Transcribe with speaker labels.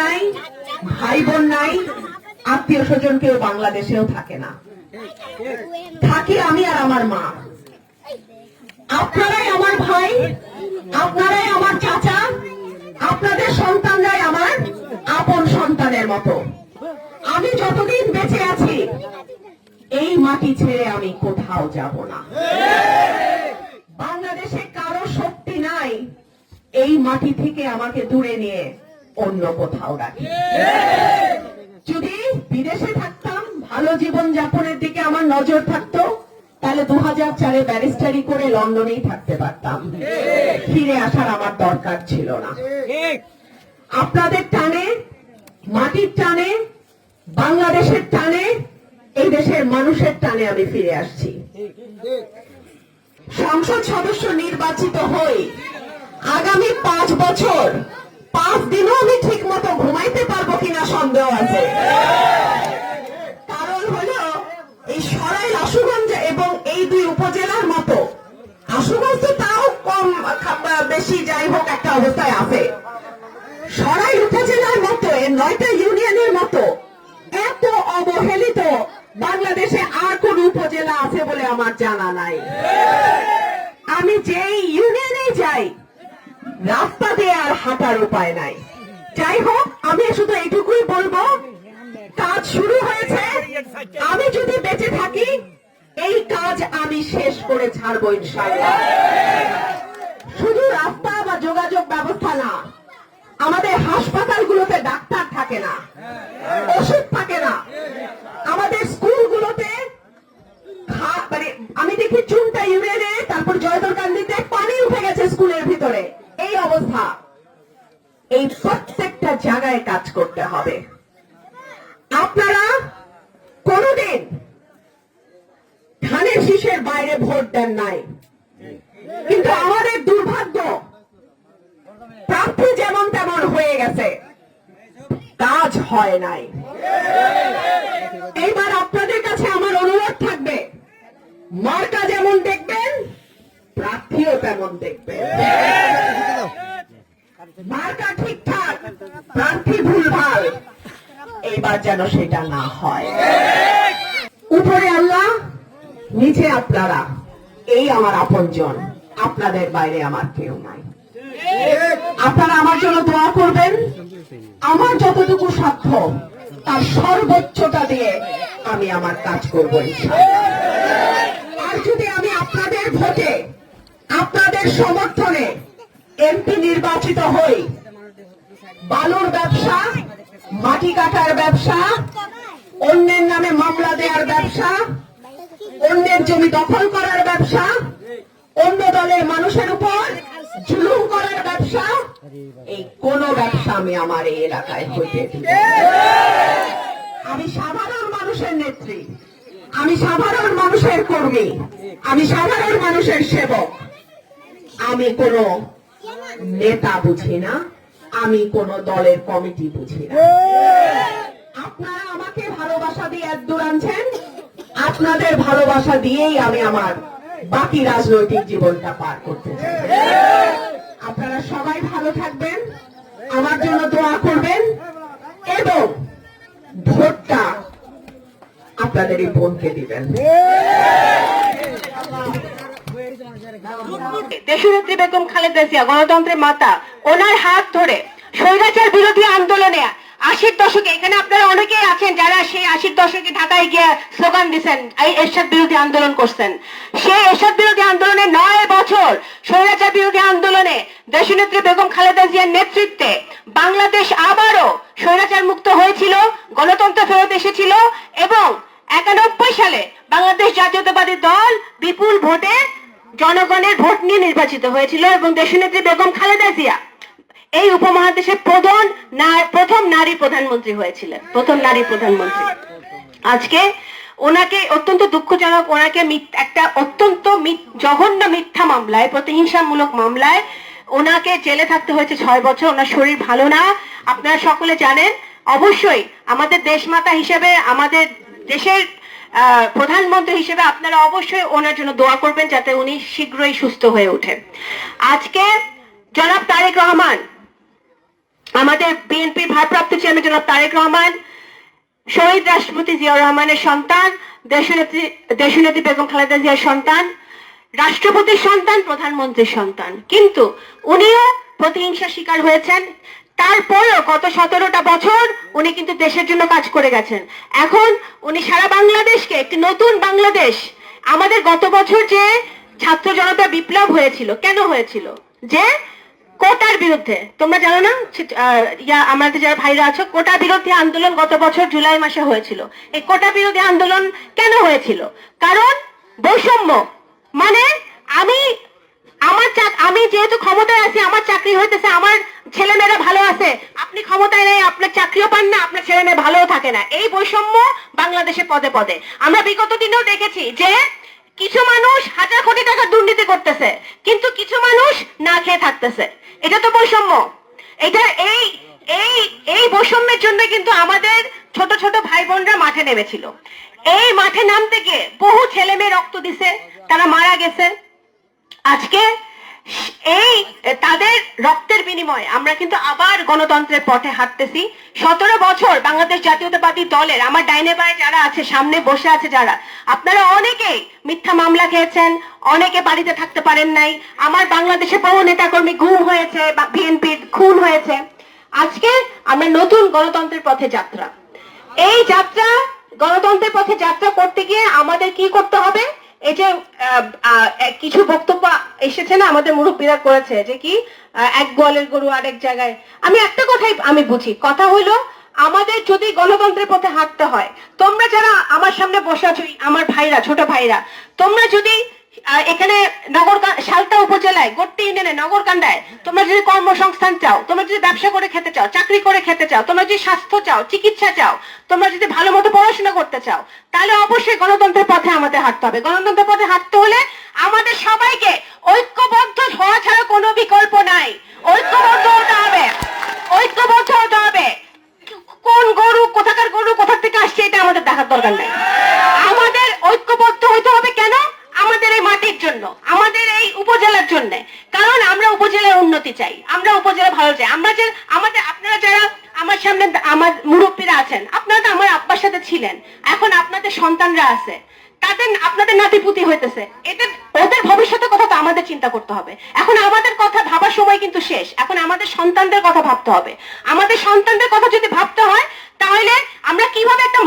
Speaker 1: নাই ভাই বোন নাই, আত্মীয় স্বজন কেউ বাংলাদেশেও থাকে না। থাকি আমি আর আমার মা। আপনারাই আমার ভাই, আপনারাই আমার চাচা, আপনাদের সন্তানরাই আমার আপন সন্তানের মতো। আমি যতদিন বেঁচে আছি, এই মাটি ছেড়ে আমি কোথাও যাব না। বাংলাদেশে কারও শক্তি নাই এই মাটি থেকে আমাকে দূরে নিয়ে। অন্য কোথাও রাখি। যদি বিদেশে থাকতাম, ভালো জীবন যাপনের দিকে আমার নজর থাকতো, তাহলে দু হাজার চারে ব্যারিস্টারি করে লন্ডনেই থাকতে পারতাম। ফিরে আসার আমার দরকার ছিল না। আপনাদের টানে, মাটির টানে, বাংলাদেশের টানে, এই দেশের মানুষের টানে আমি ফিরে আসছি। সংসদ সদস্য নির্বাচিত হই। আগামী পাঁচ বছর পাঁচ দিনও আমি ঠিক মতো ঘুমাইতে পারব কিনা সন্দেহ আছে। কারণ হলো, এই সরাইল আশুগঞ্জ এবং এই দুই উপজেলার মতো, আশুগঞ্জ তাও কম বেশি যাই হোক একটা অবস্থায় আছে। সরাই উপজেলার মতো এর নয়টা ইউনিয়নের মতো, এত অবহেলিত বাংলাদেশে আর কোন উপজেলা আছে বলে আমার জানা নাই। আমি যেই ইউনিয়নে যাই রাস্তা দিয়ে আর হাঁটার উপায় নাই। যাই হোক, আমি শুধু এইটুকুই বলব, কাজ শুরু হয়েছে। আমি যদি বেঁচে থাকি, এই কাজ আমি শেষ করে ছাড়বো ইনশাআল্লাহ। শুধু রাস্তা বা যোগাযোগ ব্যবস্থা না, আমাদের হাসপাতালগুলোতে ডাক্তার থাকে না। ওষুধ থাকে না আমাদের স্কুলগুলোতে খা- মানে আমি দেখি চুনটা ইউনিয়নে তারপর জয়দরকান্দিতে পানি উঠে গেছে স্কুলের ভিতরে এই অবস্থা এই প্রত্যেকটা জায়গায় কাজ করতে হবে। আপনারা কোনদিন ধানের শীষের বাইরে ভোট দেন নাই। কিন্তু আমাদের দুর্ভাগ্য, প্রার্থী যেমন তেমন হয়ে গেছে, কাজ হয় নাই। এইবার আপনাদের কাছে আমার অনুরোধ থাকবে, মার্কা যেমন দেখবেন, প্রার্থীও তেমন দেখবেন। মার্কা ঠিকঠাক ভুলভাল। যেন সেটা না হয়। উপরে আল্লাহ, নিচে আপনারা। এই আমার আপনজন, আপনাদের বাইরে আমার কেউ নাই। আপনারা আমার জন্য দোয়া করবেন। আমার যতটুকু সাধ্য, তার সর্বোচ্চটা দিয়ে আমি আমার কাজ করব। আর যদি আমি আপনাদের ভোটে, আপনাদের সমর্থনে এমপি নির্বাচিত হই। বালুর ব্যবসা, মাটি কাটার ব্যবসা, অন্যের নামে মামলা দেওয়ার ব্যবসা, অন্যের জমি দখল করার ব্যবসা, অন্য দলের মানুষের উপর জুলুম করার ব্যবসা, এই কোন ব্যবসা আমি আমার এই এলাকায় হইতে আমি সাধারণ মানুষের নেত্রী, আমি সাধারণ মানুষের কর্মী, আমি সাধারণ মানুষের সেবক। আমি কোন নেতা বুঝি না, আমি কোন দলের কমিটি বুঝি না। আপনারা আমাকে ভালোবাসা দিয়ে এক দূর আনছেন? আপনাদের ভালোবাসা দিয়েই আমি আমার বাকি রাজনৈতিক জীবনটা পার করতে আপনারা সবাই ভালো থাকবেন, আমার জন্য দোয়া করবেন, এবং ভোটটা আপনাদের এই বোনকে দিবেন।
Speaker 2: দেশনেত্রী বেগম খালেদা জিয়া, গণতন্ত্রের মাতা, ওনার হাত ধরে স্বৈরাচার বিরোধী আন্দোলনে আশির দশকে, এখানে আপনারা অনেকেই আছেন যারা সেই আশির দশকে ঢাকায় গিয়ে স্লোগান দিচ্ছেন এই এরশাদ বিরোধী আন্দোলন করছেন। সেই এরশাদ বিরোধী আন্দোলনে নয় বছর স্বৈরাচার বিরোধী আন্দোলনে দেশনেত্রী বেগম খালেদা জিয়ার নেতৃত্বে বাংলাদেশ আবারও স্বৈরাচার মুক্ত হয়েছিল, গণতন্ত্র ফেরত এসেছিল এবং একানব্বই সালে বাংলাদেশ জাতীয়তাবাদী দল বিপুল ভোটে জনগণের ভোট নিয়ে নির্বাচিত হয়েছিল এবং দেশনেত্রী বেগম খালেদা জিয়া এই উপমহাদেশের প্রধান প্রথম নারী প্রধানমন্ত্রী হয়েছিলেন, প্রথম নারী প্রধানমন্ত্রী। আজকে ওনাকে অত্যন্ত দুঃখজনক, ওনাকে একটা অত্যন্ত জঘন্য মিথ্যা মামলায়, প্রতিহিংসামূলক মামলায় ওনাকে জেলে থাকতে হয়েছে ছয় বছর, ওনার শরীর ভালো না। আপনারা সকলে জানেন, অবশ্যই আমাদের দেশমাতা হিসেবে আমাদের দেশের প্রধানমন্ত্রী হিসেবে আপনারা অবশ্যই ওনার জন্য দোয়া করবেন যাতে উনি শীঘ্রই সুস্থ হয়ে ওঠেন। আজকে জনাব তারেক রহমান, আমাদের বিএনপির ভারপ্রাপ্ত চেয়ারম্যান জনাব তারেক রহমান, শহীদ রাষ্ট্রপতি জিয়াউর রহমানের সন্তান, দেশনেত্রী দেশনেত্রী বেগম খালেদা জিয়ার সন্তান, রাষ্ট্রপতির সন্তান, প্রধানমন্ত্রীর সন্তান। কিন্তু উনিও প্রতিহিংসার শিকার হয়েছেন। তারপরেও গত সতেরোটা বছর উনি কিন্তু দেশের জন্য কাজ করে গেছেন। এখন উনি সারা বাংলাদেশকে একটি নতুন বাংলাদেশ। আমাদের গত বছর যে ছাত্র জনতা বিপ্লব হয়েছিল, কেন হয়েছিল? যে কোটার বিরুদ্ধে, তোমরা জানো না? ইয়া, আমাদের যারা ভাইরা আছো, কোটা বিরোধী আন্দোলন গত বছর জুলাই মাসে হয়েছিল। এই কোটা বিরোধী আন্দোলন কেন হয়েছিল? কারণ বৈষম্য। মানে আমি, আমার আমি যেহেতু ক্ষমতায় আছি, আমার চাকরি হইতেছে, আমার ভালো আছে, আপনি ক্ষমতায় নেই আপনার চাকরিও পান না, আপনার ছেলে মেয়ে ভালোও থাকে না। এই বৈষম্য বাংলাদেশে পদে পদে। আমরা বিগত দিনেও দেখেছি যে কিছু মানুষ হাজার কোটি টাকা দুর্নীতি করতেছে, কিন্তু কিছু মানুষ না খেয়ে থাকতেছে। এটা তো বৈষম্য। এটা এই এই এই বৈষম্যের জন্য কিন্তু আমাদের ছোট ছোট ভাই বোনরা মাঠে নেমেছিল। এই মাঠে নামতে গিয়ে বহু ছেলে মেয়ে রক্ত দিছে, তারা মারা গেছে। আজকে এই তাদের রক্তের বিনিময়ে আমরা কিন্তু আবার গণতন্ত্রের পথে হাঁটতেছি। সতেরো বছর বাংলাদেশ জাতীয়তাবাদী দলের, আমার ডাইনে বায়ে যারা আছে, সামনে বসে আছে যারা, আপনারা অনেকেই মিথ্যা মামলা খেয়েছেন, অনেকে বাড়িতে থাকতে পারেন নাই। আমার বাংলাদেশে বহু নেতাকর্মী গুম হয়েছে, বা বিএনপির খুন হয়েছে। আজকে আমরা নতুন গণতন্ত্রের পথে যাত্রা। এই যাত্রা, গণতন্ত্রের পথে যাত্রা করতে গিয়ে আমাদের কি করতে হবে? আহ, কিছু বক্তব্য এসেছে না আমাদের মুরব্বীরা করেছে যে কি এক গোয়ালের গরু আরেক জায়গায়। আমি একটা কথাই আমি বুঝি কথা হইল আমাদের যদি গণতন্ত্রের পথে হাঁটতে হয় তোমরা যারা আমার সামনে বসে আছো আমার ভাইরা ছোট ভাইরা তোমরা যদি এখানে নগর সালতা উপজেলায়, গোট্টি ইউনিয়নে, নগরকান্দায়, তোমরা যদি কর্মসংস্থান চাও, তোমরা যদি ব্যবসা করে খেতে চাও, চাকরি করে খেতে চাও, তোমরা যদি স্বাস্থ্য চাও, চিকিৎসা চাও, তোমরা যদি ভালো মতো পড়াশোনা করতে চাও, তাহলে অবশ্যই গণতন্ত্রের পথে আমাদের হাঁটতে হবে। গণতন্ত্রের পথে হাঁটতে হলে আমাদের সবাইকে ঐক্যবদ্ধ হওয়া ছাড়া কোনো বিকল্প নাই। ঐক্যবদ্ধ হতে হবে। ঐক্যবদ্ধ হতে হবে। কোন গরু, কোথাকার গরু, কোথা থেকে আসছে, এটা আমাদের দেখার দরকার নাই আমাদের ঐক্যবদ্ধ হইতে হবে কেন আমাদের এই মাটির জন্য আমাদের এই উপজেলার জন্য কারণ আমরা উপজেলার উন্নতি চাই আমরা উপজেলা ভালো চাই আমরা যে আমাদের আপনারা যারা আমার সামনে আমার মুরব্বীরা আছেন। আপনারা তো আমার আব্বার সাথে ছিলেন। এখন আপনাদের সন্তানরা আছে। তাদের আপনাদের নাতিপুতি হইতেছে। এটা ওদের ভবিষ্যতের কথা তো আমাদের চিন্তা করতে হবে। এখন আমাদের কথা ভাবার সময় কিন্তু শেষ। এখন আমাদের সন্তানদের কথা ভাবতে হবে। আমাদের সন্তানদের কথা যদি ভাবতে হয়, তাহলে আমরা কীভাবে একটা